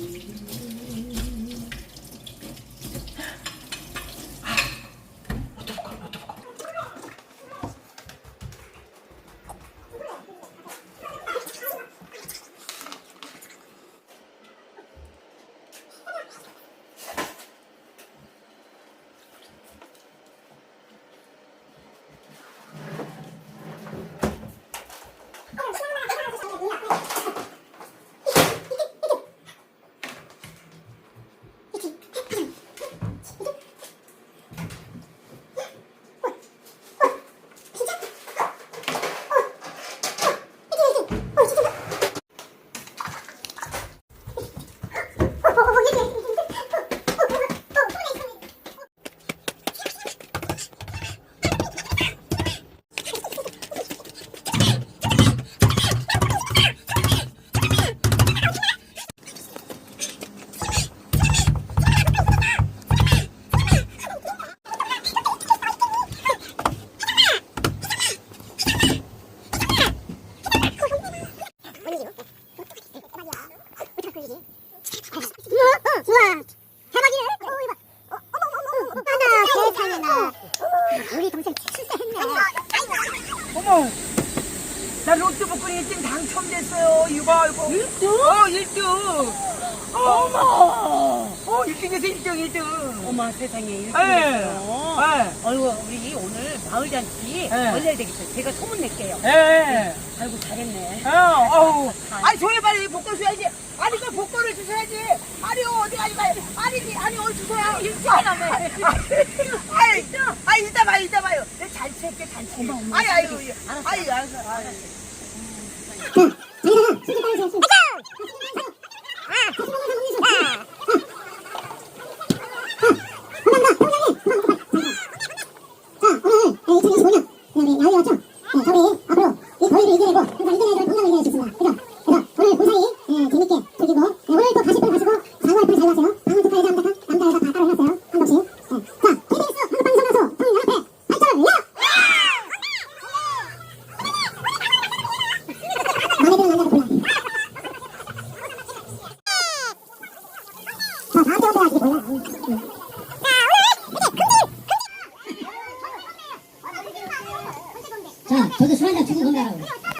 Mm-hmm. 좋아. 대박이네. 어, 이거 봐. 어, 어머, 어머, 어머. 어머, 세상에나. 우리 동생 출세했네. 어머, 나 로또 복권이 1등 당첨됐어요. 이거, 이거. 1등? 어, 1등. 어머. 어, 1등에서 1등, 1등. 어머 세상에 이렇게 예. 됐어요. 예. 아이고 우리 오늘 마을 잔치 예. 올려야 되겠어요. 제가 소문 낼게요. 예. 아이고 잘했네. 어, 어우. 아니, 저희 빨리 복권 줘야지. 아니, 그 복권을 주셔야지. 아니, 어디 가지 마요. 아니, 아니, 어디 주세요. 일자라며. 아니, 아니, 이따 봐요, 이따 봐요. 내가 잘 칠게, 잘 칠게. 아니, 아유, 아니, 알았어, 알았어. 자, 저도 술 한잔 주고 건가라고.